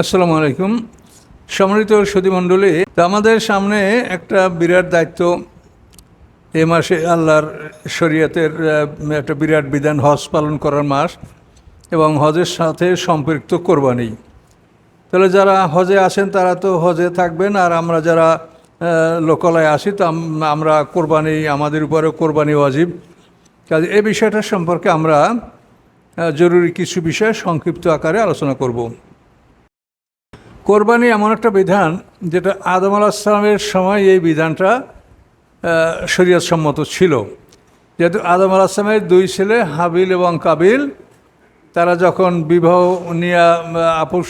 আসসালামু আলাইকুম। সম্মানিত সুদীমণ্ডলী আমাদের সামনে একটা বিরাট দায়িত্ব। এ মাসে আল্লাহর শরীয়তের একটা বিরাট বিধান হজ পালন করার মাস এবং হজের সাথে সম্পৃক্ত কোরবানি। তাহলে যারা হজে আসেন, তারা তো হজে থাকবেন আর আমরা যারা লোকালয়ে আসি, তো আমরা কোরবানি, আমাদের উপরে কোরবানি ওয়াজিব। কাজে এই বিষয়টা সম্পর্কে আমরা জরুরি কিছু বিষয় সংক্ষিপ্ত আকারে আলোচনা করব। কোরবানি এমন একটা বিধান যেটা আদম আলাহিসামের সময় এই বিধানটা সম্মত ছিল। যেহেতু আদম আলাহিসামের দুই ছেলে, হাবিল এবং কাবিল, তারা যখন বিবাহ নিয়ে আপোষ,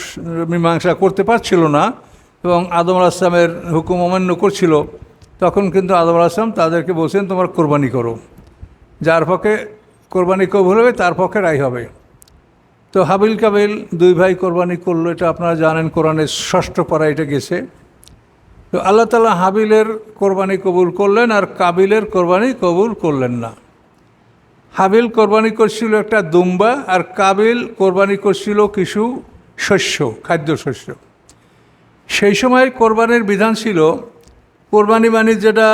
মীমাংসা করতে পারছিল না এবং আদম আলাহিসামের হুকুম অমান্য করছিল, তখন কিন্তু আদম আলাহিসাম তাদেরকে বলছেন, তোমার কোরবানি করো। যার পক্ষে কোরবানি কবুল হবে, তার পক্ষে রায় হবে। তো হাবিল কাবিল দুই ভাই কোরবানি করল, এটা আপনারা জানেন, কোরআনের ষষ্ঠ পড়া এটা গেছে। তো আল্লাহ তালা হাবিলের কোরবানি কবুল করলেন আর কাবিলের কোরবানি কবুল করলেন না। হাবিল কোরবানি করছিল একটা দুম্বা আর কাবিল কোরবানি করছিল কিছু শস্য, খাদ্য শস্য। সেই সময় কোরবানির বিধান ছিল, কোরবানি মানে যেটা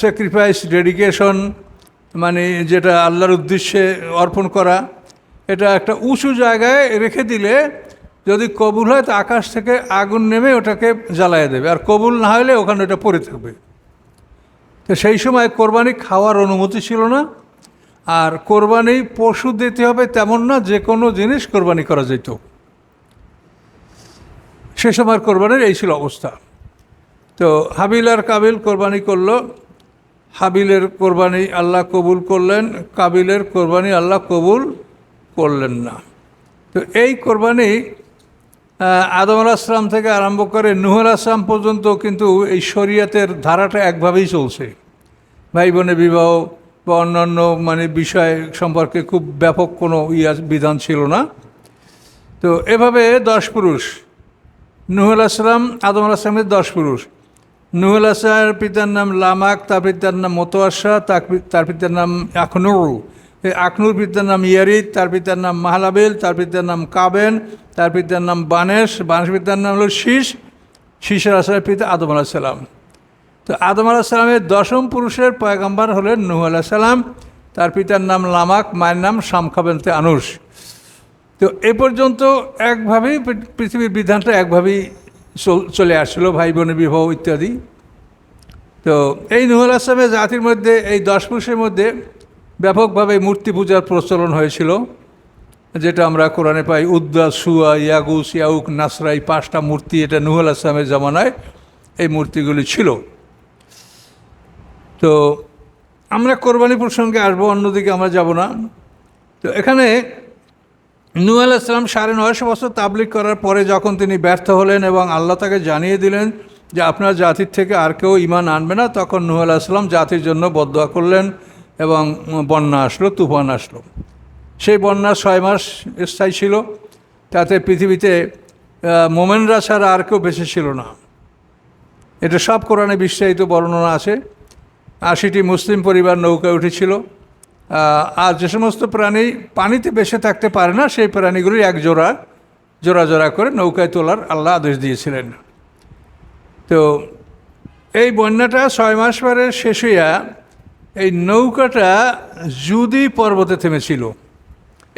স্যাক্রিফাইস ডেডিকেশন মানে যেটা আল্লাহর উদ্দেশ্যে অর্পণ করা। এটা একটা উঁচু জায়গায় রেখে দিলে যদি কবুল হয় তো আকাশ থেকে আগুন নেমে ওটাকে জ্বালায় দেবে। আর কবুল না হলে ওখানে ওটা পড়ে থাকবে। তো সেই সময় কোরবানি খাওয়ার অনুমতি ছিল না। আর কোরবানি পশু দিতে হবে তেমন না, যে কোনো জিনিস কোরবানি করা যেত। সে সময় কোরবানির এই ছিল অবস্থা। তো হাবিল আর কাবিল কোরবানি করল। হাবিলের কোরবানি আল্লাহ কবুল করলেন, কাবিলের কোরবানি আল্লাহ কবুল করলেন না। তো এই কোরবানি আদম আলাহিসাম থেকে আরম্ভ করে নুহ আসলাম পর্যন্ত কিন্তু এই শরীয়তের ধারাটা একভাবেই চলছে। ভাই বোনের বিবাহ বা অন্যান্য মানে বিষয় সম্পর্কে খুব ব্যাপক কোনো ইয়া বিধান ছিল না। তো এভাবে দশ পুরুষ নুহুল আসলাম আদম আসলামের দশ পুরুষ। নুহুল আসলামের পিতার নাম লামাক, তার পিতার নাম মোতোয়াশা, তার তার পিতার নাম আখনুর আখনুর পিতার নাম ইয়ারিদ, তার পিতার নাম মাহালাবিল, তার পিতার নাম কাবেন, তার পিতার নাম বানেশ বানেশ পিতার নাম হলো শীষ শীষের আসলামের পিতা আদম আলাহিসাল্লাম তো আদম আলাহিসাল্লামের দশম পুরুষের পয়গাম্বার হলেন নুহ আলাহিসাল্লাম তার পিতার নাম লামাক, মায়ের নাম শামখাবেনতে আনুষ তো এ পর্যন্ত একভাবেই পৃথিবীর বিধানটা একভাবেই চল- চলে আসছিল ভাই বোনের বিবাহ ইত্যাদি। তো এই নুহুল আসলামের জাতির মধ্যে, এই দশ পুরুষের মধ্যে ব্যাপকভাবে মূর্তি পূজার প্রচলন হয়েছিল, যেটা আমরা কোরআনে পাই, উদ্দা, সুয়া, ইয়াগুস, ইয়াউক নাসরা এই পাঁচটা মূর্তি, এটা নুহুল আসলামের জামানায় এই মূর্তিগুলি ছিল। তো আমরা কোরবানি প্রসঙ্গে আসব, অন্যদিকে আমরা যাব না। তো এখানে নূ আলাইসালাম সাড়ে নয়শো বছর তাবলিক করার পরে যখন তিনি ব্যর্থ হলেন এবং আল্লাহ তাকে জানিয়ে দিলেন যে আপনার জাতির থেকে আর কেউ ইমান আনবে না, তখন নূ আলাইসালাম জাতির জন্য বদয়া করলেন। এবং বন্যা আসলো, তুফান আসলো। সেই বন্যা ছয় মাস স্থায়ী ছিল। তাতে পৃথিবীতে মোমেনরা ছাড়া আর কেউ বেঁচে ছিল না। এটা সব কোরআনে বিস্তারিত বর্ণনা আছে। আশিটি মুসলিম পরিবার নৌকায় উঠেছিল। আর যে সমস্ত প্রাণী পানিতে বেঁচে থাকতে পারে না, সেই প্রাণীগুলি এক জোড়া জোড়া জোড়া করে নৌকায় তোলার আল্লাহ আদেশ দিয়েছিলেন। তো এই বন্যাটা ছয় মাস পরে শেষ হইয়া এই নৌকাটা জুদি পর্বতে থেমেছিল।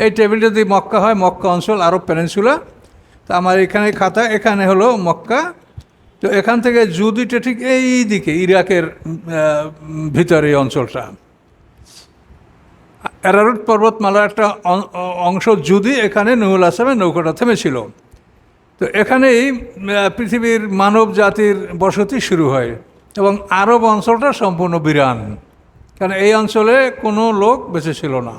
এই টেবিলটা যদি মক্কা হয়, মক্কা অঞ্চল আরব পেনেন্সুলা তো আমার এখানে খাতা, এখানে হলো মক্কা। তো এখান থেকে জুদিটা ঠিক এই দিকে, ইরাকের ভিতরে এই অঞ্চলটা। অ্যারারুট পর্বতমালার একটা অংশ যদি, এখানে নুহুল আসামের নৌকাটা থেমেছিল। তো এখানেই পৃথিবীর মানব জাতির বসতি শুরু হয় এবং আরব অঞ্চলটা সম্পূর্ণ বিরান। কারণ এই অঞ্চলে কোনো লোক বেঁচে ছিল না।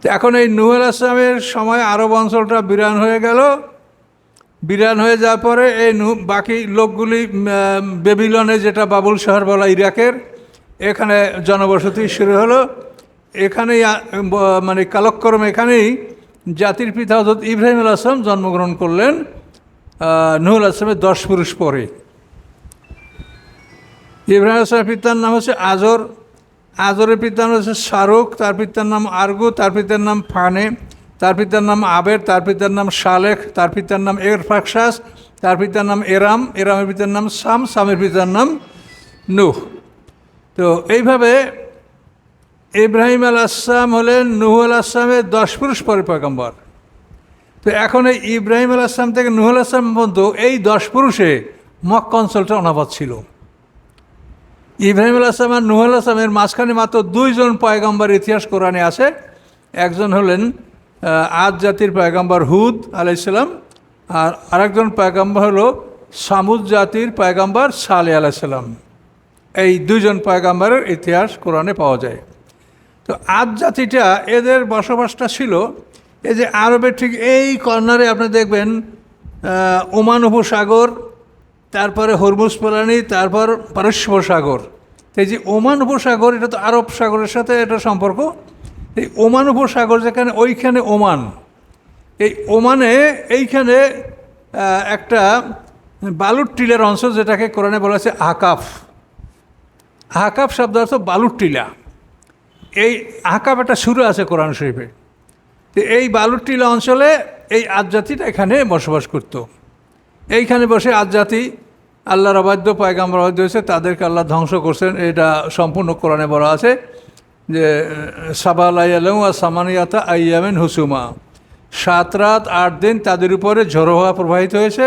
তো এখন এই নুহুল আসলামের সময় আরব অঞ্চলটা বিরান হয়ে গেল। বিরান হয়ে যাওয়ার পরে এই বাকি লোকগুলি বেবিলনে যেটা বাবুল শহর বলা ইরাকের, এখানে জনবসতি শুরু হলো। এখানেই মানে কালক্রম এখানেই জাতির পিতা হজরত ইব্রাহিম আল আসলাম জন্মগ্রহণ করলেন নুহুল আসলামের দশ পুরুষ পরে। ইব্রাহিম আসলামের পিতার নাম হচ্ছে আজর আজরের পিতার নাম হচ্ছে শাহরুখ তার পিতার নাম আরগু তার পিতার নাম ফানে তার পিতার নাম আবের তার পিতার নাম শালেখ তার পিতার নাম এরফাকশাস তার পিতার নাম এরাম এরামের পিতার নাম সাম সামের পিতার নাম নুহ তো এইভাবে ইব্রাহিম আল আসলাম হলেন নুহ আল আসলামের দশ পুরুষ পরে পয়গম্বর তো এখন এই ইব্রাহিম আল আসলাম থেকে নুহ আল আসলাম পর্যন্ত এই দশ পুরুষে মক্কা অঞ্চলটা অনাবাদ ছিল ইব্রাহিম আল আসলাম আর নুহ আসলামের মাঝখানে মাত্র দুইজন পয়গম্বর ইতিহাস কোরআনে আছে। একজন হলেন আদ জাতির পয়গম্বর হুদ আলাইসাল্লাম আর আরেকজন পয়গম্বর হলো সামুদ জাতির পয়গম্বর সালে আলাইসাল্লাম এই দুইজন পয়গম্বরের ইতিহাস কোরআনে পাওয়া যায়। তো আদ জাতিটা এদের বসবাসটা ছিল, এই যে আরবের ঠিক এই কর্নারে আপনি দেখবেন ওমান উপসাগর তারপরে হরমুজ পলানি তারপর পারস্য সাগর তো এই যে ওমান উপসাগর, এটা তো আরব সাগরের সাথে এটা সম্পর্ক। এই ওমান উপসাগর যেখানে, ওইখানে ওমান। এই ওমানে এইখানে একটা বালুর টিলার অংশ যেটাকে কোরআনে বলা হয়েছে আকাফ আকাফ শব্দ অর্থ বালুর টিলা। এই আকাপ একটা শুরু আছে কোরআন শরীফে। তো এই বালুরটিলা অঞ্চলে এই আদজাতিটা এখানে বসবাস করত। এইখানে বসে আদজাতি আল্লাহর অবাধ্য পায়গাম্বর অবাধ্য হয়েছে, তাদেরকে আল্লাহ ধ্বংস করছেন। এটা সম্পূর্ণ কোরআনে বলা আছে যে সাবা আলাইয়ালম আর সামানিয়াতা আইয়ামেন হুসুমা। সাত রাত, আট দিন তাদের উপরে ঝড়ো হওয়া প্রবাহিত হয়েছে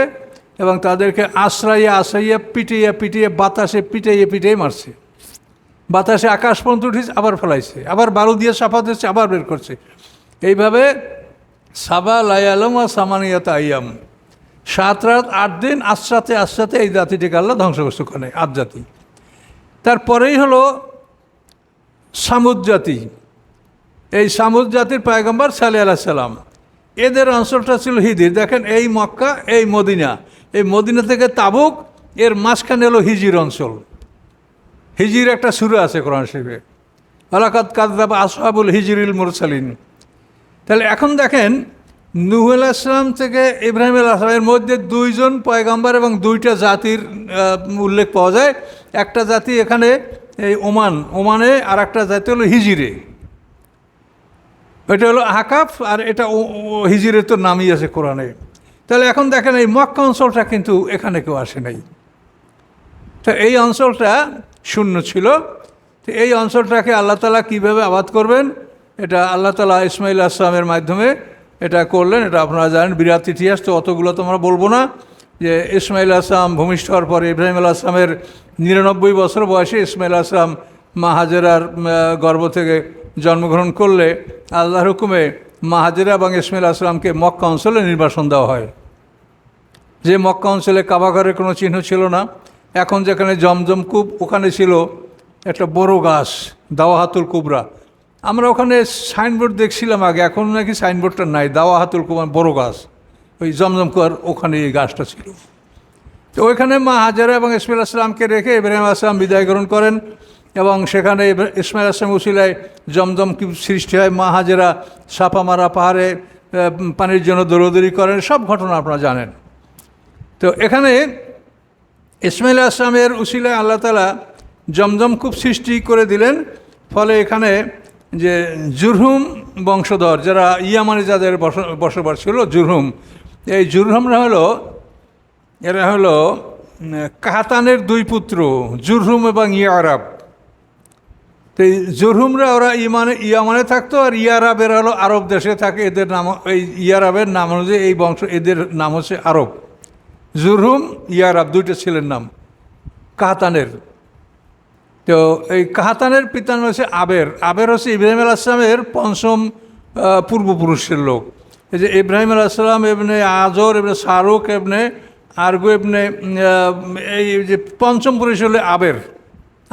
এবং তাদেরকে আশ্রাইয়া আশ্রাইয়া পিটিয়ে পিটিয়ে বাতাসে পিটাইয়ে পিটিয়ে মারছে। বাতাসে আকাশ পর্যন্ত উঠেছে, আবার ফেলাইছে, আবার বালু দিয়ে সাফা দিচ্ছে, আবার বের করছে। এইভাবে সাবা লায়ালম আর সামানিয়াত আইয়াম সাত রাত, আট দিন, আশ্রাতে আশ্রাতে এই জাতিটিকে আল্লাহ ধ্বংসগ্রস্ত করে আট জাতি। তারপরেই হলো সামুদ জাতি। এই সামুদ জাতির পায়গম্বর সালে আলাহ সাল্লাম এদের অঞ্চলটা ছিল হিদির দেখেন এই মক্কা, এই মদিনা। এই মদিনা থেকে তাবুক, এর মাঝখানে হলো হিজির অঞ্চল। হিজির একটা সুরে আছে কোরআন শরীফে। আলাকাত কাদাব আসহাবুল হিজরিল মুরসালিন। তাহলে এখন দেখেন নুহ আসলাম থেকে ইব্রাহিম আসলামের মধ্যে দুইজন পয়গাম্বার এবং দুইটা জাতির উল্লেখ পাওয়া যায়। একটা জাতি এখানে এই ওমান, ওমানে আর একটা জাতি হলো হিজিরে। এটা হলো আকাফ আর এটা হিজিরের তো নামই আছে কোরআনে। তাহলে এখন দেখেন এই মক্কা অঞ্চলটা কিন্তু এখানে কেউ আসে নাই। তো এই অঞ্চলটা শূন্য ছিল। তো এই অঞ্চলটাকে আল্লাহ তালা কীভাবে আবাদ করবেন? এটা আল্লাহ তালা ইসমাইল আসলামের মাধ্যমে এটা করলেন এটা আপনারা জানেন বিরাট ইতিহাস তো অতগুলো তো আমরা বলব না। যে ইসমাইল আসলাম ভূমিষ্ঠ হওয়ার পরে ইব্রাহিম আল আসলামের নিরানব্বই বছর বয়সে ইসমাইল আসলাম মা হাজেরার উম, গর্ভ থেকে জন্মগ্রহণ করলে আল্লাহর হুকুমে মা হাজেরা এবং ইসমাইল আসলামকে মক্কা অঞ্চলে নির্বাসন দেওয়া হয়। যে মক্কা অঞ্চলে কাবাঘরের কোনো চিহ্ন ছিল না এখন যেখানে জমজম কূপ ওখানে ছিল একটা বড় গাছ দাওয়াহাতুল কুবরা। আমরা ওখানে সাইনবোর্ড দেখছিলাম আগে, এখন নাকি সাইনবোর্ডটা নাই, দাওয়াহাতুল কুবরা বড় গাছ, ওই জমজম কুয়ার ওখানে এই গাছটা ছিল। তো ওইখানে মা হাজারা এবং ইসমাইল আসলামকে রেখে ইব্রাহিম আসলাম বিদায় গ্রহণ করেন এবং সেখানে ইসমাইল আসলাম উসিলায় জমজম সৃষ্টি হয়। মা হাজেরা সাপামারা পাহাড়ে পানির জন্য দৌড়দৌড়ি করেন, সব ঘটনা আপনারা জানেন। তো এখানে ইসমাইল আসলামের উসিলায় আল্লাহ তালা জমজম খুব সৃষ্টি করে দিলেন, ফলে এখানে যে জুরহুম বংশধর, যারা ইয়ামানে যাদের বস- বসবাস ছিল, জুরহুম। এই জুরহুমরা হলো, এরা হলো কাহাতানের দুই পুত্র, জুরহুম এবং ইয়ারাব। তো এই জুরহুমরা ওরা ইমানে, ইয়ামানে থাকতো, আর ইয়ারাবের হলো আরব দেশে থাকে, এদের নাম, এই ইয়ারাবের নাম অনুযায়ী এই বংশ, এদের নাম হচ্ছে আরব। জুরহুম, ইয়ারাব, দুইটা ছেলের নাম কাহাতানের তো এই কাহাতানের পিতার নাম হচ্ছে আবের। আবের হচ্ছে ইব্রাহিম আল আসলামের পঞ্চম পূর্বপুরুষের লোক। এই যে ইব্রাহিম আল আসলাম এমনি আজর এমনি শাহরুখ এমনি আরগু এমনি এই যে পঞ্চম পুরুষ হলে আবের।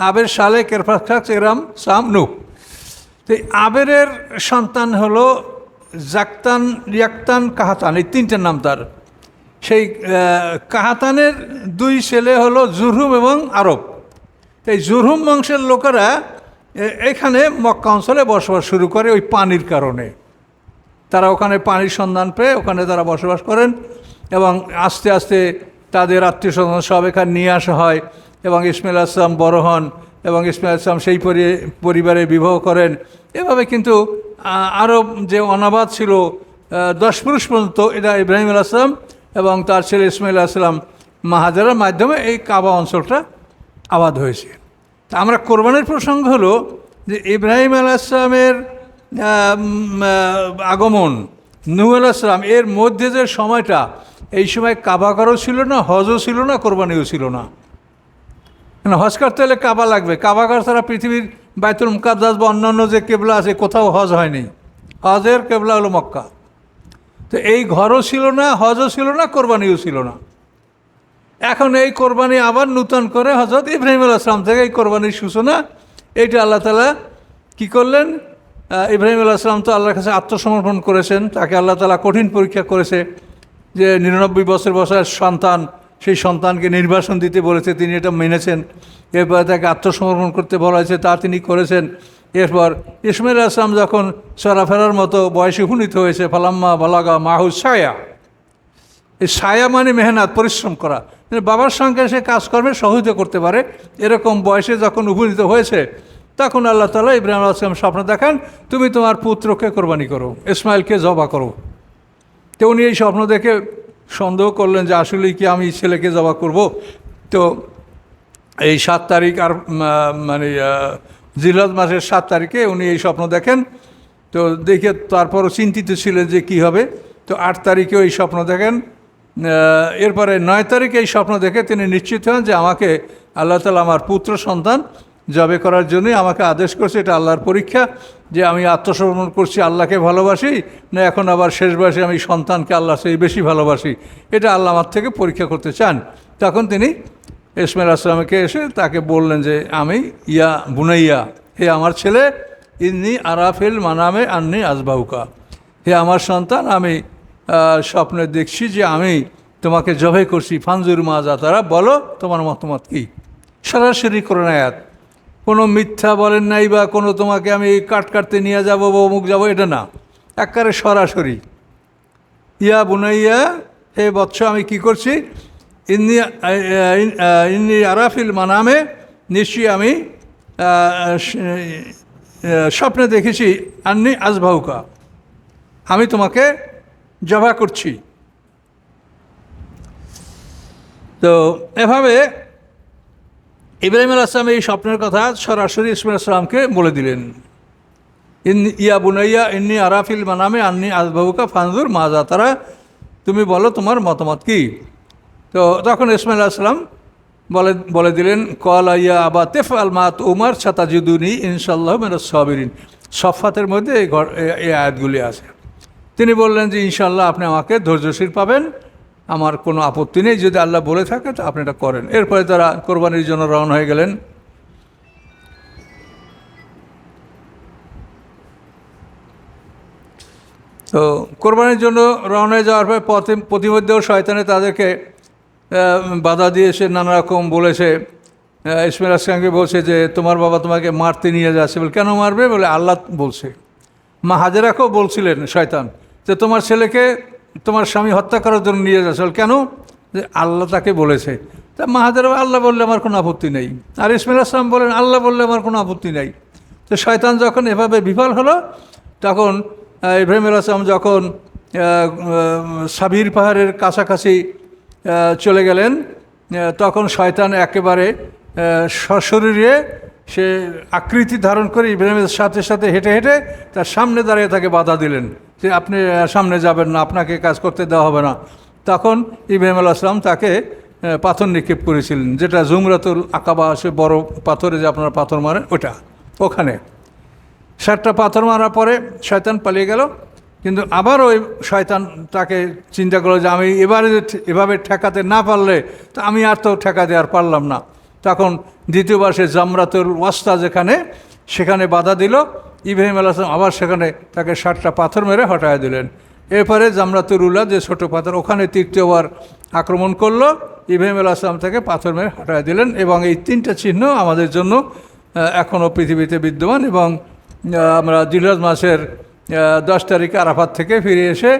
আবের সালে কেরফাক্স এরাম সাম নু তো আবেরের সন্তান হলো জাক্তান রিয়াক্তান কাহাতান, এই তিনটে নাম তার। সেই কাহাতানের দুই ছেলে হলো জুরহুম এবং আরব। এই জুরহুম বংশের লোকেরা এখানে মক্কা অঞ্চলে বসবাস শুরু করে ওই পানির কারণে। তারা ওখানে পানির সন্ধান পেয়ে ওখানে তারা বসবাস করেন এবং আস্তে আস্তে তাদের আত্মীয় স্বজন সব এখানে নিয়ে আসা হয় এবং ইসমাইল আসলাম বড় হন এবং ইসমাইল আসলাম সেই পরি- পরিবারে বিবাহ করেন। এভাবে কিন্তু আ- আরব যে অনাবাদ ছিল দশ পুরুষ পর্যন্ত এটা ইব্রাহিম আসলাম এবং তার ছেলে ইসমাইল আসলাম মাহাজারের মাধ্যমে এই কাবা অঞ্চলটা আবাদ হয়েছে। তা আমরা কোরবানির প্রসঙ্গ হলো যে ইব্রাহিম আলাইসলামের আগমন, নূহ আলাইসলাম এর মধ্যে যে সময়টা, এই সময় কাবাকারও ছিল না, হজও ছিল না, কোরবানিও ছিল না। কেন হজ করতে হলে কাবা লাগবে। কাবাকার ছাড়া পৃথিবীর বাইতুল মুকাদ্দাস বা অন্যান্য যে কেবলা আছে, কোথাও হজ হয়নি। হজের কেবলা হলো মক্কা। তো এই ঘরও ছিল না, হজও ছিল না, কোরবানিও ছিল না। এখন এই কোরবানি আবার নূতন করে হজরত ইব্রাহিম আসলাম থেকে এই কোরবানির সূচনা, এইটা আল্লাহ তালা কী করলেন? ইব্রাহিম আসলাম তো আল্লাহর কাছে আত্মসমর্পণ করেছেন, তাকে আল্লাহ তালা কঠিন পরীক্ষা করেছে যে নিরানব্বই বছর বয়সের সন্তান, সেই সন্তানকে নির্বাসন দিতে বলেছে, তিনি এটা মেনেছেন। এরপর তাকে আত্মসমর্পণ করতে বলা হয়েছে, তা তিনি করেছেন। এরপর ইসমাইল আসলাম যখন চলাফেরার মতো বয়সে উপনীত হয়েছে, ফালাম্মা বালাগা মাহু ছায়া। এই ছায়া মানে মেহনাত, পরিশ্রম করা। বাবার সঙ্গে সে কাজকর্মে সহযোগিতা করতে পারে। এরকম বয়সে যখন উপনীত হয়েছে, তখন আল্লাহ তালা ইব্রাহিম আসলাম স্বপ্ন দেখান, তুমি তোমার পুত্রকে কোরবানি করো ইসমাইলকে জবা করো। তো উনি এই স্বপ্ন দেখে সন্দেহ করলেন যে আসলেই কি আমি ছেলেকে জবা করব? তো এই সাত তারিখ আর মানে জিলাদ মাসের সাত তারিখে উনি এই স্বপ্ন দেখেন। তো দেখে তারপরও চিন্তিত ছিলেন যে কি হবে। তো আট তারিখেও এই স্বপ্ন দেখেন। এরপরে নয় তারিখে এই স্বপ্ন দেখে তিনি নিশ্চিত হন যে আমাকে আল্লাহ তালা আমার পুত্র সন্তান জবে করার জন্যই আমাকে আদেশ করছে। এটা আল্লাহর পরীক্ষা যে আমি আত্মসমর্পণ করছি, আল্লাহকে ভালোবাসি, না এখন আবার শেষ বয়সে আমি সন্তানকে আল্লাহ সেই বেশি ভালোবাসি। এটা আল্লাহ আমার থেকে পরীক্ষা করতে চান। তখন তিনি ইসমাইল আসলামকে এসে তাকে বললেন যে, আমি ইয়া বুনাইয়া, হে আমার ছেলে, ইন্নি আরাফিল মানামে আন্নি আজবাউকা। হে আমার সন্তান, আমি স্বপ্নে দেখছি যে আমি তোমাকে জবাই করছি, ফানজুর মাজা তারা বলো, তোমার মতামত কী? সরাসরি করোন আয়াত। কোনো মিথ্যা বলেন নাই বা কোনো তোমাকে আমি কাট কাটতে নিয়ে যাব বা অমুক যাব, এটা না। একবারে সরাসরি। ইয়া বুনাইয়া, হে বৎস, আমি কি করছি? ইন্নি ইন্নি আরাফিল মানামে, নিশ্চয়ই আমি স্বপ্নে দেখেছি, আন্নি আজভাউকা আমি তোমাকে জবা করছি। তো এভাবে ইব্রাহিম আসলাম এই স্বপ্নের কথা সরাসরি ইসমাইল আসলামকে বলে দিলেন। ইয়া বুনাইয়া, ইন্নি আরাফিল মানামে, আন্নি আজবাবুকা ফানজুর মাজা তারা, তুমি বলো তোমার মতামত কি? তো তখন ইসমাইল আসলাম বলে বলে দিলেন কল ইয়া আবা তেফ আল মাত উমার ছাতাজুদুনি ইনশাল্লাহ মেরা সবিরিন। সফাতের মধ্যে এই ঘর এই আয়াতগুলি আছে। তিনি বললেন যে ইনশাল্লাহ আপনি আমাকে ধৈর্যশীল পাবেন। আমার কোনো আপত্তি নেই। যদি আল্লাহ বলে থাকে, তো আপনি এটা করেন। এরপরে তারা কোরবানির জন্য রওনা হয়ে গেলেন। তো কোরবানির জন্য রওনা হয়ে যাওয়ার পর পথে প্রতিমধ্যেও শয়তানে তাদেরকে বাধা দিয়েছে, নানা রকম বলেছে। ইসমাইল আসলামকে বলছে যে, তোমার বাবা তোমাকে মারতে নিয়ে যাচ্ছে। বলে, কেন মারবে? বলে, আল্লাহ বলছে। মা হাজেরাকেও বলছিলেন শয়তান। যে তোমার ছেলেকে তোমার স্বামী হত্যা করার জন্য নিয়ে যাচ্ছে। বলে, কেন? যে আল্লাহ তাকে বলেছে। তা মা হাজেরা আল্লাহ বললে আমার কোনো আপত্তি নেই। আর ইসমাইল আসলাম বলেন, আল্লাহ বললে আমার কোনো আপত্তি নেই। তো শয়তান যখন এভাবে বিফল হলো, তখন ইব্রাহিম আসলাম যখন সাবির পাহাড়ের কাছাকাছি চলে গেলেন তখন শয়তান একেবারে সশরীরে সে আকৃতি ধারণ করে ইব্রাহিমের সাথে সাথে হেঁটে হেঁটে তার সামনে দাঁড়িয়ে তাকে বাধা দিলেন। যে আপনি সামনে যাবেন না, আপনাকে কাজ করতে দেওয়া হবে না। তখন ইব্রাহিম আল আসলাম তাকে পাথর নিক্ষেপ করেছিলেন, যেটা জুমরাতুল আকাবা, সে বড় পাথরে যে আপনারা পাথর মারেন, ওটা, ওখানে। সাতটা পাথর মারার পরে শয়তান পালিয়ে গেল, কিন্তু আবার ওই শয়তান তাকে চিন্তা করল যে আমি এবারে এভাবে ঠেকাতে না পারলে, তো আমি আর তো ঠেকাতে আর পারলাম না। তখন দ্বিতীয়বার সে জামরাতুল ওয়াস্তা যেখানে, সেখানে বাধা দিল ইব্রাহিম আল আসলাম আবার সেখানে তাকে ষাটটা পাথর মেরে হটায় দিলেন। এরপরে জামরাতুল উল্লাহ যে ছোটো পাথর, ওখানে তৃতীয়বার আক্রমণ করল, ইব্রাহিম আল আসলাম থেকে পাথর মেরে হটায় দিলেন এবং এই তিনটা চিহ্ন আমাদের জন্য এখনও পৃথিবীতে বিদ্যমান এবং আমরা জিলহজ মাসের দশ তারিখে আরাফাত থেকে ফিরে এসে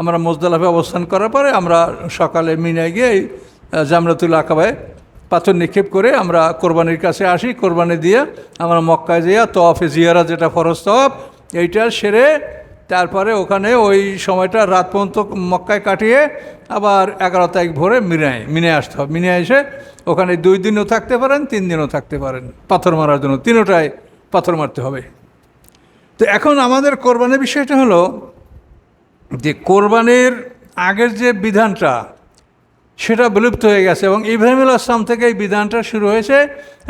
আমরা মোজদালাফে অবস্থান করার পরে আমরা সকালে মিনায় গিয়ে জামরাতুল আকাবায় পাথর নিক্ষেপ করে আমরা কোরবানির কাছে আসি, কোরবানি দিয়ে আমরা মক্কায় যাইয়া তফে জিয়ারা যেটা ফরজ তফ এইটা সেরে তারপরে ওখানে ওই সময়টা রাত পর্যন্ত মক্কায় কাটিয়ে আবার এগারো তারিখ ভোরে মিনায় মিনে আসতে হবে। মিনে এসে ওখানে দুই দিনও থাকতে পারেন, তিন দিনও থাকতে পারেন পাথর মারার জন্য। তিনোটায় পাথর মারতে হবে। তো এখন আমাদের কোরবানির বিষয়টা হলো যে কোরবানির আগের যে বিধানটা সেটা বিলুপ্ত হয়ে গেছে এবং ইব্রাহিম আসলাম থেকে এই বিধানটা শুরু হয়েছে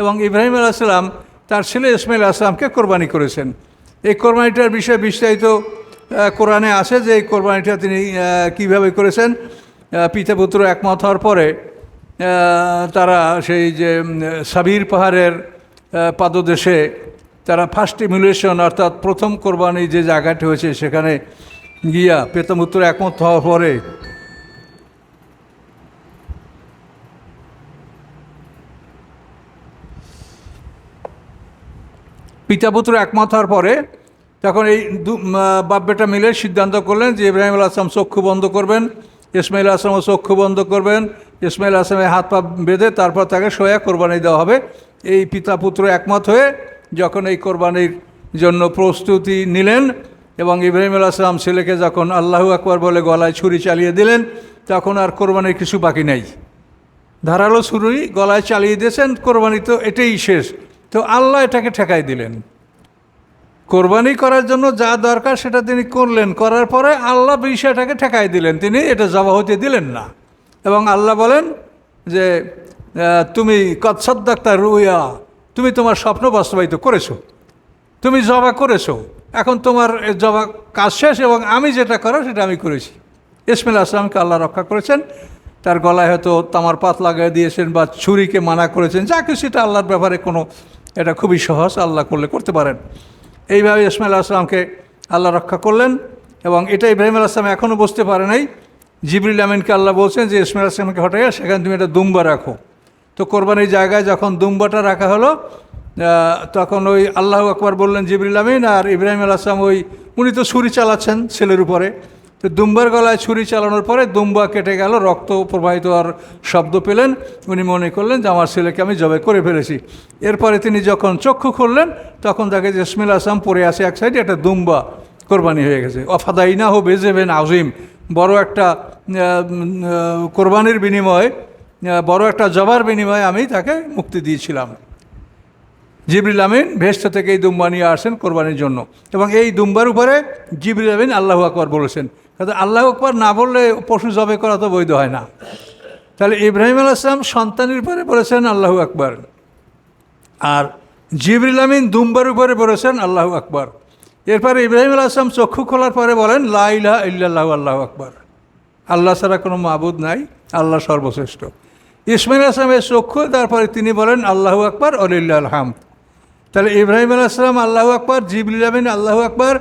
এবং ইব্রাহিম আসলাম তার ছেলে ইসমাইল আসলামকে কোরবানি করেছেন। এই কোরবানিটার বিষয়ে বিস্তারিত কোরআনে আছে যে এই কোরবানিটা তিনি কীভাবে করেছেন। পিতা পুত্র একমত হওয়ার পরে তারা সেই যে সাবির পাহাড়ের পাদদেশে তারা ফার্স্ট ইমুলেশন অর্থাৎ প্রথম কোরবানি যে জায়গাটি হয়েছে সেখানে গিয়া পেতমুত্র একমত হওয়ার পরে পিতা পুত্র একমত হওয়ার পরে তখন এই দু বাপ বেটা মিলে সিদ্ধান্ত করলেন যে ইব্রাহিম আল আসলাম চক্ষু বন্ধ করবেন, ইসমাইল আসলামও চক্ষু বন্ধ করবেন, ইসমাইল আসলামের হাত পা বেঁধে তারপর তাকে সোয়া কোরবানি দেওয়া হবে। এই পিতা পুত্র একমত হয়ে যখন এই কোরবানির জন্য প্রস্তুতি নিলেন এবং ইব্রাহিম আল আসলাম ছেলেকে যখন আল্লাহু আকবর বলে গলায় ছুরি চালিয়ে দিলেন, তখন আর কোরবানির কিছু বাকি নাই। ধারালো ছুরি গলায় চালিয়ে দিয়েছেন, কোরবানি তো এটাই শেষ। তো আল্লাহ এটাকে ঠেকাই দিলেন। কোরবানি করার জন্য যা দরকার সেটা তিনি করলেন। করার পরে আল্লাহ বিষয়টাকে ঠেকাই দিলেন। তিনি এটা জবা হতে দিলেন না। এবং আল্লাহ বলেন যে তুমি কৎসদ্দাক্তা রুইয়া, তুমি তোমার স্বপ্ন বাস্তবায়িত করেছ। তুমি জবা করেছ। এখন তোমার জবা কাজ শেষ এবং আমি যেটা করো সেটা আমি করেছি। ইসমাইল আসলামকে আল্লাহ রক্ষা করেছেন। তার গলায় হয়তো তামার পাত লাগিয়ে দিয়েছেন বা ছুরিকে মানা করেছেন। যা কিছু সেটা আল্লাহর ব্যাপারে কোনো এটা খুবই সহজ, আল্লাহ করলে করতে পারেন। এইভাবে ইসমাইল আসলামকে আল্লাহ রক্ষা করলেন এবং এটা ইব্রাহিম আসলাম এখনও বুঝতে পারে নাই। জিবরিল আমিনকে আল্লাহ বলছেন যে ইসমাইল আসলামকে হটাইয়া সেখানে তুমি একটা দুম্বা রাখো। তো কোরবানির জায়গায় যখন দুম্বাটা রাখা হলো তখন ওই আল্লাহ আকবর বললেন জিবরিল আমিন আর ইব্রাহিম আল আসলাম ওই, উনি তো ছুরি চালাচ্ছেন ছেলের উপরে। তো দুম্বার গলায় ছুরি চালানোর পরে দুম্বা কেটে গেল, রক্ত প্রবাহিত আর শব্দ পেলেন। উনি মনে করলেন যে, আমার ছেলেকে আমি জবে করে ফেলেছি। এরপরে তিনি যখন চক্ষু খুললেন, তখন তাকে যে আসাম পরে আসে এক সাইডে একটা দুম্বা কোরবানি হয়ে গেছে। অফাদাইনা হো বেজেবেন আজিম, বড় একটা কোরবানির বিনিময়ে বড় একটা জবার বিনিময়ে আমি তাকে মুক্তি দিয়েছিলাম। জিবরিল আমিন ভেস্ট থেকে এই দুম্বা নিয়ে আসেন কোরবানির জন্য। এবং এই দুম্বার উপরে জিবরিল আমিন আল্লাহু আকবর বলেছেন কারণ আল্লাহ আকবর না বললে পশু জবে করা তো বৈধ হয় না। তাহলে ইব্রাহিম আল আসলাম সন্তানের উপরে বলেছেন আল্লাহু আকবর। আর জিবরিল আমিন দুম্বার উপরে বলেছেন আল্লাহু আকবর। এরপরে ইব্রাহিম আল আসলাম চক্ষু খোলার পরে বলেন লাইলা ইল্লাহ আল্লাহ আকবর। আল্লাহ ছাড়া কোনো মাবুদ নাই, আল্লাহ সর্বশ্রেষ্ঠ। ইসমাইল আসলামের চক্ষু, তারপরে তিনি বলেন, আল্লাহু আকবর অলিল্লাহ আলহাম তাহলে ইব্রাহিম আসলাম আল্লাহু আকবর জিবলিল আমিন আল্লাহু আকবর,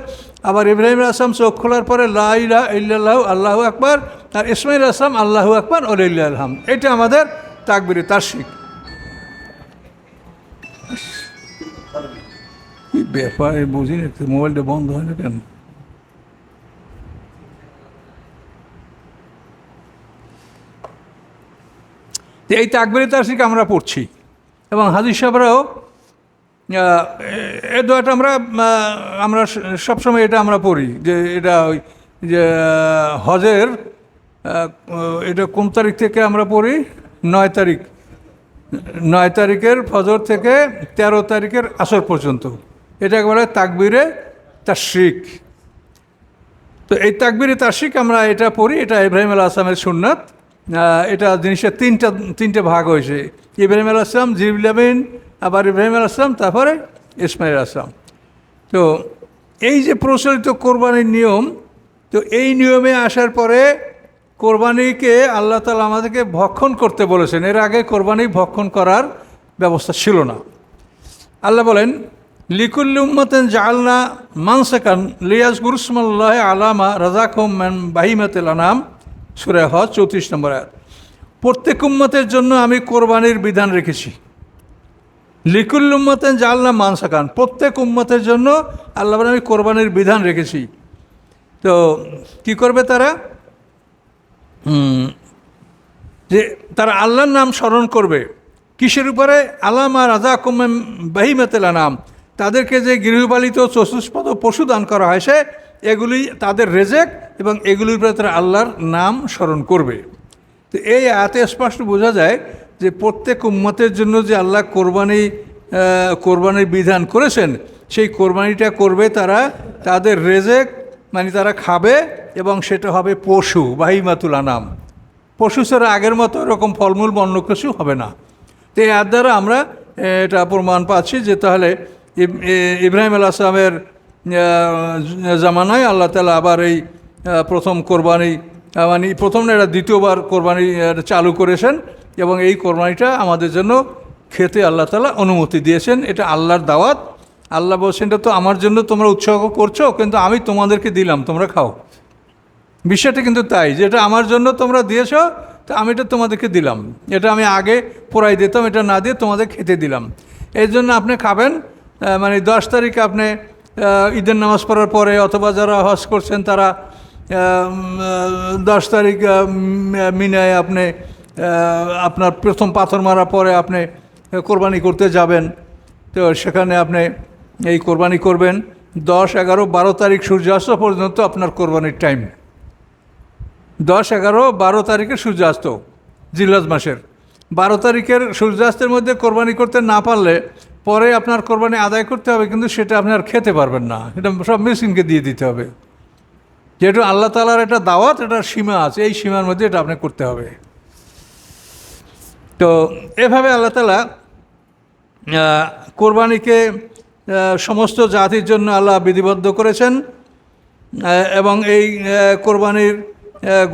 আবার ইব্রাহিম আসলাম চোখ খোলার পরে লাইলা ইল্লাহ আল্লাহু আকবর, আর ইসমাইল আসলাম আল্লাহু আকবর অলিল্লাহ আলহাম এটা আমাদের তাকবিরে তার্শিক কি ব্যাপার বুঝি না মোবাইলটা বন্ধ হয় না কেন? এই তাকবিরে তার্শিক আমরা পড়ছি। এবং হাজির সাহেবরাও এ দোয়াটা আমরা আমরা সবসময় এটা আমরা পড়ি, যে এটা ওই, যে হজের এটা কোন তারিখ থেকে আমরা পড়ি? নয় তারিখ। নয় তারিখের ফজর থেকে তেরো তারিখের আসর পর্যন্ত। এটা একবারে তাকবিরে তাশরিক। তো এই তাকবিরে তাশরিক আমরা এটা পড়ি, এটা ইব্রাহিম আল আসলামের সুন্নাত। এটা জিনিসের তিনটা, তিনটে ভাগ হয়েছে। ইব্রাহিম আল আসলাম জিবুল আমিন আবার ইব্রাহিম আসলাম তারপরে ইসমাইল আসলাম তো এই যে প্রচলিত কোরবানির নিয়ম, তো এই নিয়মে আসার পরে কোরবানিকে আল্লাহ তালা আমাদেরকে ভক্ষণ করতে বলেছেন। এর আগে কোরবানি ভক্ষণ করার ব্যবস্থা ছিল না। আল্লাহ বলেন লিকুল উম্মতেন জালনা মানসাকান লিয়াজ গুরুসমাল্লাহ আলামা রাজাকুম বাহিমাতেল আনাম সুরে হজ চৌত্রিশ নম্বর প্রত্যেক উম্মতের জন্য আমি কোরবানির বিধান রেখেছি। লিকুল উম্মতেন জালনা মানসাকান। প্রত্যেক উম্মতের জন্য আল্লাহ আমি কোরবানির বিধান রেখেছি। তো কি করবে তারা? যে তারা আল্লাহর নাম স্মরণ করবে। কিসের উপরে? আলামা রাজা কুমেম বাহিমাতেলা নাম তাদেরকে যে গৃহপালিত চতুষ্পদ পশু দান করা হয়েছে এগুলি তাদের রেজেক এবং এগুলির উপরে তারা আল্লাহর নাম স্মরণ করবে। তো এই আয়াতে স্পষ্ট বোঝা যায় যে প্রত্যেক উম্মতের জন্য যে আল্লাহ কোরবানি কোরবানির বিধান করেছেন, সেই কোরবানিটা করবে তারা তাদের রেজেক মানে তারা খাবে এবং সেটা হবে পশু, বাহিমাতুল আনাম। পশু ছাড়া আগের মতো এরকম ফলমূল, বন্য কিছু হবে না। তো এর দ্বারা আমরা এটা প্রমাণ পাচ্ছি যে তাহলে ইব্রাহিম আল আসলামের জামানায় আল্লাহ তালা আবার এই প্রথম কোরবানি মানে প্রথম না, এটা দ্বিতীয়বার কোরবানি চালু করেছেন। এবং এই কোরবানিটা আমাদের জন্য খেতে আল্লাহ তালা অনুমতি দিয়েছেন। এটা আল্লাহর দাওয়াত। আল্লাহ বলছেন, এটা তো আমার জন্য তোমরা উৎসর্গ করছ, কিন্তু আমি তোমাদেরকে দিলাম, তোমরা খাও। বিষয়টা কিন্তু তাই যেটা আমার জন্য তোমরা দিয়েছ, তো আমি এটা তোমাদেরকে দিলাম। এটা আমি আগে পোড়াই দিতাম, এটা না দিয়ে তোমাদের খেতে দিলাম। এই জন্য আপনি খাবেন মানে দশ তারিখ আপনি ঈদের নামাজ পড়ার পরে অথবা যারা হজ করছেন, তারা দশ তারিখ মিনায় আপনি আপনার প্রথম পাথর মারার পরে আপনি কোরবানি করতে যাবেন। তো সেখানে আপনি এই কোরবানি করবেন। দশ, এগারো, বারো তারিখ সূর্যাস্ত পর্যন্ত আপনার কোরবানির টাইম দশ, এগারো, বারো তারিখে সূর্যাস্ত জিল্লাজ মাসের। বারো তারিখের সূর্যাস্তের মধ্যে কোরবানি করতে না পারলে পরে আপনার কোরবানি আদায় করতে হবে, কিন্তু সেটা আপনি আর খেতে পারবেন না। এটা সব মেশিনকে দিয়ে দিতে হবে। যেহেতু আল্লাহ তালার একটা দাওয়াত একটা সীমা আছে, এই সীমার মধ্যে এটা আপনি করতে হবে। তো এভাবে আল্লাহ তালা কোরবানিকে সমস্ত জাতির জন্য আল্লাহ বিধিবদ্ধ করেছেন এবং এই কোরবানির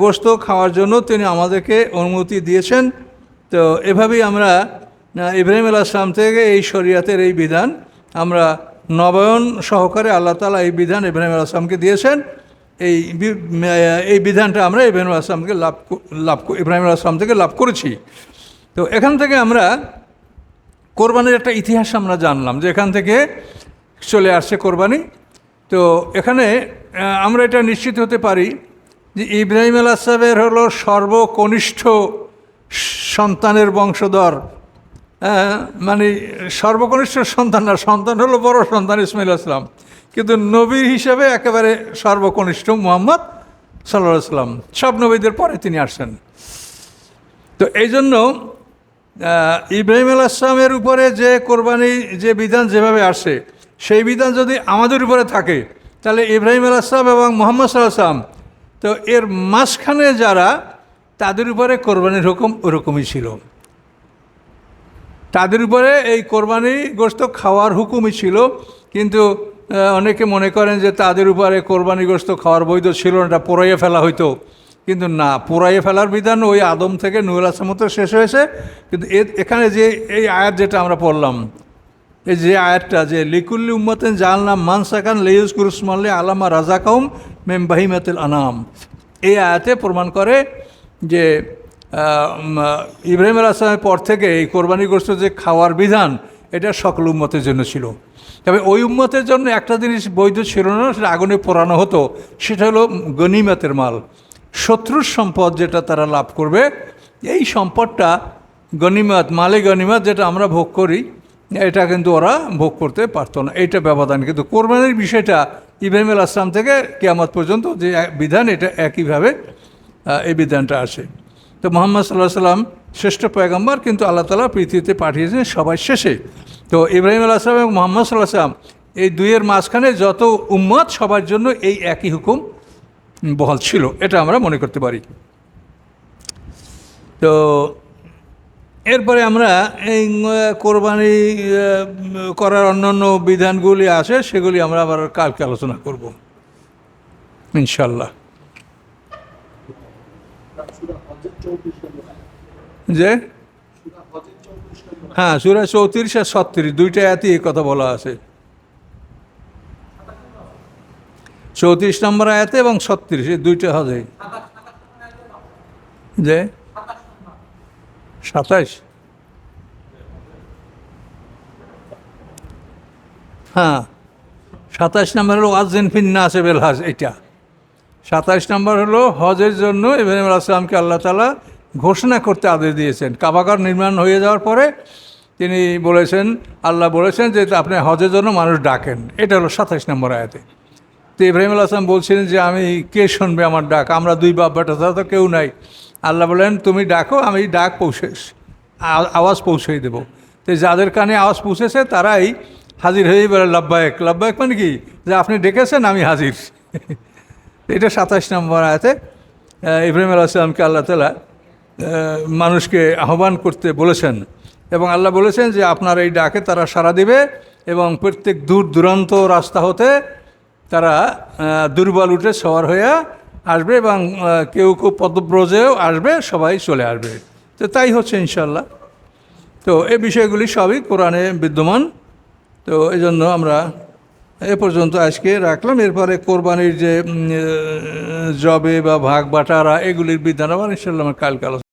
গোশত খাওয়ার জন্য তিনি আমাদেরকে অনুমতি দিয়েছেন। তো এভাবেই আমরা ইব্রাহিম আল আসলাম থেকে এই শরিয়াতের এই বিধান আমরা নবায়ন সহকারে আল্লাহ তালা এই বিধান ইব্রাহিম আল আসলামকে দিয়েছেন। এই এই বিধানটা আমরা ইব্রাহিম আল আসলামকে লাভ লাভ ইব্রাহিম আল আসলাম থেকে লাভ করেছি। তো এখান থেকে আমরা কোরবানির একটা ইতিহাস আমরা জানলাম যে এখান থেকে চলে আসছে কোরবানি। তো এখানে আমরা এটা নিশ্চিত হতে পারি যে ইব্রাহিম আল সাহেবের হলো সর্বকনিষ্ঠ সন্তানের বংশধর। হ্যাঁ, মানে সর্বকনিষ্ঠ সন্তান না সন্তান হলো বড় সন্তান ইসমাইল আসলাম কিন্তু নবী হিসেবে একেবারে সর্বকনিষ্ঠ মোহাম্মদ সাল্লাহ সাল্লাম। সব নবীদের পরে তিনি আসছেন তো এই জন্য ইব্রাহিম আল আসলামের উপরে যে কোরবানি, যে বিধান যেভাবে আসে, সেই বিধান যদি আমাদের উপরে থাকে, তাহলে ইব্রাহিম আল আসলাম এবং মোহাম্মদ সাল্লাহ আসলাম তো এর মাঝখানে যারা, তাদের উপরে কোরবানির হুকুম ওরকমই ছিল। তাদের উপরে এই কোরবানি গোস্ত খাওয়ার হুকুমই ছিল, কিন্তু অনেকে মনে করেন যে তাদের উপরে কোরবানি গোস্ত খাওয়ার বৈধ ছিল না, এটা পোড়াইয়ে ফেলা হইতো। কিন্তু না, পোড়াইয়ে ফেলার বিধান ওই আদম থেকে নুয়েল আসমত শেষ হয়েছে। কিন্তু এখানে যে, এই আয়াত যেটা আমরা পড়লাম, এই যে আয়াতটা যে, লিকুল্লি উম্মতেন জালনাম মানসাকান লেইস কুরুসমাল্লি আলামা রাজা কাউম মেম বাহিমাতুল আনাম। এই আয়াতে প্রমাণ করে যে ইব্রাহিম আল আসলামের পর থেকে এই কোরবানি গোস্ত যে খাওয়ার বিধান, এটা সকল উম্মতের জন্য ছিল। তবে ওই উম্মতের জন্য একটা জিনিস বৈধ ছিল না, সেটা আগুনে পোড়ানো হতো, সেটা হলো গনিমতের মাল। শত্রুর সম্পদ যেটা তারা লাভ করবে, এই সম্পদটা গনিমত, মালে গনিমত যেটা আমরা ভোগ করি, এটা কিন্তু ওরা ভোগ করতে পারতো না। এইটা ব্যবধান। কিন্তু কোরবানির বিষয়টা ইব্রাহিম আল আসলাম থেকে কেয়ামত পর্যন্ত যে বিধান, এটা একইভাবে এই বিধানটা আসে তো মোহাম্মদ সাল্লাহ সাল্লাম শ্রেষ্ঠ পয়গম্বর, কিন্তু আল্লাহ তালা পৃথিবীতে পাঠিয়েছেন সবাই শেষে। তো ইব্রাহিম আল্লাহ সাল্লাম এবং মোহাম্মদ সাল্লাহ সাল্লাম এই দুইয়ের মাঝখানে যত উম্মত, সবার জন্য এই একই হুকুম বহাল ছিল, এটা আমরা মনে করতে পারি। তো এরপরে আমরা এই কোরবানি করার অন্যান্য বিধানগুলি আছে, সেগুলি আমরা আবার কালকে আলোচনা করব ইনশাল্লাহ যে? হ্যাঁ সুরা চৌত্রিশ আর ছত্রিশ, দুইটা এতই কথা বলা আছে। চৌত্রিশ নম্বর আয়াতে এবং ছত্রিশ, এই দুইটা হবে। যে? সাতাইশ হ্যাঁ সাতাইশ নম্বর হলো ওয়াজেন ফিন্না আছে বেলহাজ এটা সাতাইশ নম্বর হলো হজের জন্য ইব্রাহিম আসলামকে আল্লাহ তালা ঘোষণা করতে আদেশ দিয়েছেন। কাবাগার নির্মাণ হয়ে যাওয়ার পরে তিনি বলেছেন, আল্লাহ বলেছেন যে আপনি হজের জন্য মানুষ ডাকেন। এটা হলো সাতাইশ নম্বর আয়াতে। তো ইব্রাহিম আল আসলাম বলছিলেন যে, আমি কে শুনবে আমার ডাক? আমরা দুই বাপ বেটা তো কেউ নাই। আল্লাহ বলেন, তুমি ডাকো, আমি ডাক পৌঁছে আওয়াজ পৌঁছে দেবো। তো যাদের কানে আওয়াজ পৌঁছেছে, তারাই হাজির হয়ে বলে লাভবায়ক লাভবায়ক মানে কি? যে, আপনি ডেকেছেন, আমি হাজির। এটা সাতাশ নম্বর আয়াতে ইব্রাহিম আলাইসালামকে আল্লাহ তালা মানুষকে আহ্বান করতে বলেছেন। এবং আল্লাহ বলেছেন যে, আপনার এই ডাকে তারা সাড়া দিবে এবং প্রত্যেক দূর দূরান্ত রাস্তা হতে তারা দুর্বল উঠে সওয়ার হয়ে আসবে এবং কেউ কেউ পদব্রজেও আসবে, সবাই চলে আসবে। তো তাই হচ্ছে ইনশাল্লাহ তো এই বিষয়গুলি সবই কোরআনে বিদ্যমান। তো এই জন্য আমরা এ পর্যন্ত আজকে রাখলাম। এরপরে কোরবানির যে জবে বা ভাগ বাটারা এগুলির বিধান আবার ইনশাল্লাহ আমার কালকে